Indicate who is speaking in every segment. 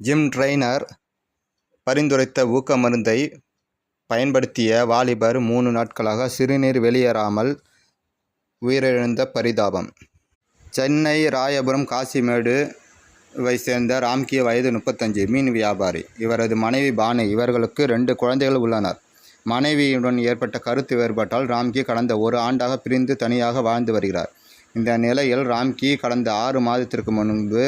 Speaker 1: Gym trainer பரிந்துரைத்த ஊக்க மருந்தை பயன்படுத்திய வாலிபர் மூணு நாட்களாக சிறுநீர் வெளியேறாமல் உயிரிழந்த பரிதாபம். சென்னை ராயபுரம் காசிமேடு வை சேர்ந்த ராம்கி வயது முப்பத்தஞ்சு மீன் வியாபாரி. இவரது மனைவி பானு. இவர்களுக்கு ரெண்டு குழந்தைகள் உள்ளனர். மனைவியுடன் ஏற்பட்ட கருத்து வேறுபாட்டால் ராம்கி கடந்த ஒரு ஆண்டாக பிரிந்து தனியாக வாழ்ந்து வருகிறார். இந்த நிலையில் ராம்கி கடந்த ஆறு மாதத்திற்கு முன்பு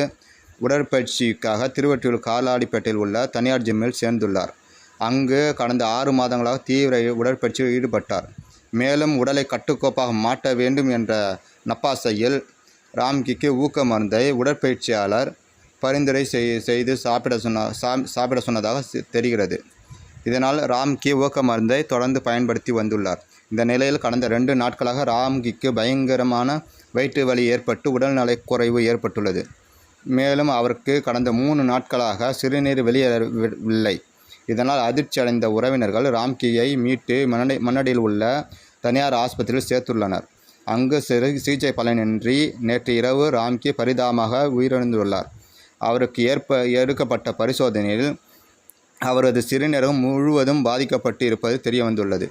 Speaker 1: உடற்பயிற்சிக்காக திருவற்றியூர் காலாடிப்பேட்டையில் உள்ள தனியார் ஜிம்மில் சேர்ந்துள்ளார். அங்கு கடந்த ஆறு மாதங்களாக தீவிர உடற்பயிற்சியில் ஈடுபட்டார். மேலும் உடலை கட்டுக்கோப்பாக மாற்ற வேண்டும் என்ற நப்பாசையில் ராம்கிக்கு ஊக்க மருந்தை உடற்பயிற்சியாளர் பரிந்துரை செய் செய்து சாப்பிட சொன்ன சா சாப்பிட சொன்னதாக தெரிகிறது. இதனால் ராம்கி ஊக்க மருந்தை தொடர்ந்து பயன்படுத்தி வந்துள்ளார். இந்த நிலையில் கடந்த ரெண்டு நாட்களாக ராம்கிக்கு பயங்கரமான வயிற்று வலி ஏற்பட்டு உடல்நலக் குறைவு ஏற்பட்டுள்ளது. மேலும் அவருக்கு கடந்த மூணு நாட்களாக சிறுநீர் வெளியேறவில்லை. இதனால் அதிர்ச்சி அடைந்த உறவினர்கள் ராம்கியை மீட்டு மண்ணடி மன்னடியில் உள்ள தனியார் ஆஸ்பத்திரியில் சேர்த்துள்ளனர். அங்கு சிறு சிகிச்சை பலனின்றி நேற்று இரவு ராம்கி பரிதாபமாக உயிரிழந்துள்ளார். அவருக்கு ஏற்ப எடுக்கப்பட்ட பரிசோதனையில் அவரது சிறுநீரகம் முழுவதும் பாதிக்கப்பட்டு இருப்பது தெரிய வந்துள்ளது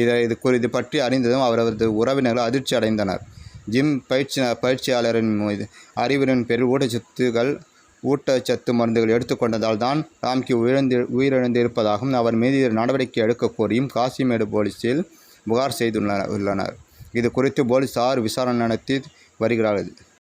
Speaker 1: இதை இது குறி இது பற்றி அறிந்ததும் அவரது உறவினர்கள் அதிர்ச்சி அடைந்தனர் ஜிம் பயிற்சி பயிற்சியாளரின் மீது அறிவுரின் பேரில் ஊட்டச்சத்துகள் ஊட்டச்சத்து மருந்துகள் எடுத்துக்கொண்டதால் தான் ராம்கி உயிரிழந்து உயிரிழந்திருப்பதாகவும் அவர் மீது நடவடிக்கை எடுக்க கோரியும் காசிமேடு போலீசில் புகார் செய்துள்ளனர் உள்ளனர். இது குறித்து போலீசார் விசாரணை நடத்தி வருகிறார்கள்.